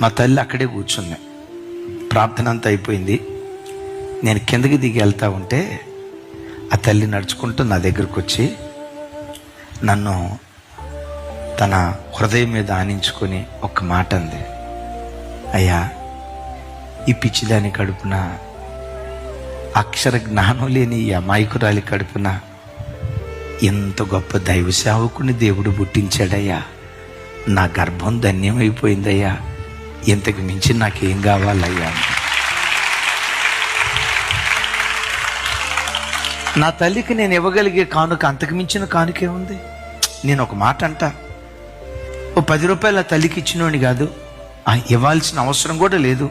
మా తల్లి అక్కడే కూర్చుంది. ప్రార్థన అంతా అయిపోయింది. నేను కిందకి దిగి వెళ్తా ఉంటే ఆ తల్లి నడుచుకుంటూ నా దగ్గరకు వచ్చి నన్ను తన హృదయం మీద ఆనించుకొని ఒక మాట అంది. అయ్యా ఈ పిచ్చిదాని కడుపున అక్షర జ్ఞానం లేని ఈ అమాయకురాలి కడుపున ఎంత గొప్ప దైవ సేవకుని దేవుడు పుట్టించాడయ్యా. నా గర్భం ధన్యమైపోయిందయ్యా. ఇంతకు మించి నాకేం కావాలయ్యా? నా తల్లికి నేను ఇవ్వగలిగే కానుక అంతకు మించిన కానుకే ఉంది. నేను ఒక మాట అంట ఓ పది రూపాయలు ఆ తల్లికి ఇచ్చినోని కాదు ఆ ఇవ్వాల్సిన అవసరం కూడా లేదు.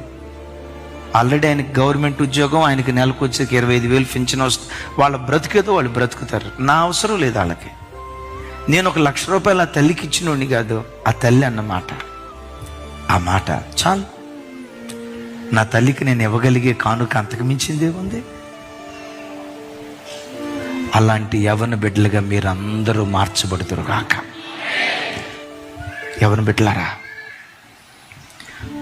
ఆల్రెడీ ఆయనకి గవర్నమెంట్ ఉద్యోగం ఆయనకి నెలకు వచ్చేకి ఇరవై ఐదు వేలు పెంచిన వస్తుంది వాళ్ళ బ్రతికేదో వాళ్ళు బ్రతుకుతారు. నా అవసరం లేదు వాళ్ళకి. నేను ఒక లక్ష రూపాయలు ఆ తల్లికి ఇచ్చినోని కాదు ఆ తల్లి అన్నమాట. ఆ మాట చాలు. నా తల్లికి నేను ఇవ్వగలిగే కానుక అంతకు మించిందే ఉంది అలాంటి యవన బిడ్డలుగా మీరందరూ మార్చబడుతురు కాక యవన బిడ్డలారా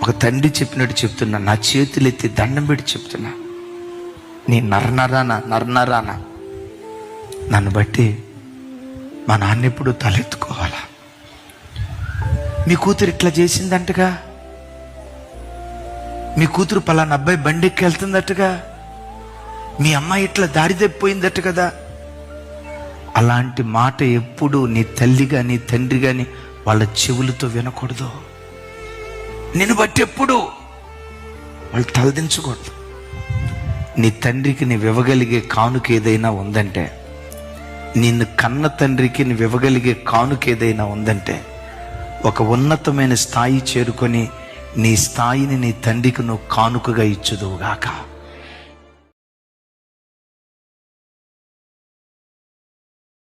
ఒక తండ్రి చెప్పినట్టు చెప్తున్నా నా చేతులు ఎత్తి దండం పెట్టి చెప్తున్నా నీ నరనరాన నరనరాన నన్ను బట్టి మా నాన్న ఎప్పుడు తలెత్తుకోవాలా? మీ కూతురు ఇట్లా చేసిందంటగా మీ కూతురు పలానా అబ్బాయి బండెక్కి వెళ్తుందట్టుగా మీ అమ్మాయి ఇట్లా దారి తప్పిపోయిందట కదా. అలాంటి మాట ఎప్పుడు నీ తల్లి కానీ తండ్రి కానీ వాళ్ళ చెవులతో వినకూడదు. నేను బట్టి ఎప్పుడు వాళ్ళు తలదించకూడదు. నీ తండ్రికి నీవు ఇవ్వగలిగే కానుక ఏదైనా ఉందంటే నిన్ను కన్న తండ్రికి నీవు ఇవ్వగలిగే కానుక ఏదైనా ఉందంటే ఒక ఉన్నతమైన స్థాయి చేరుకొని నీ స్థాయిని నీ తండ్రికి నువ్వు కానుకగా ఇచ్చుదువుగాక.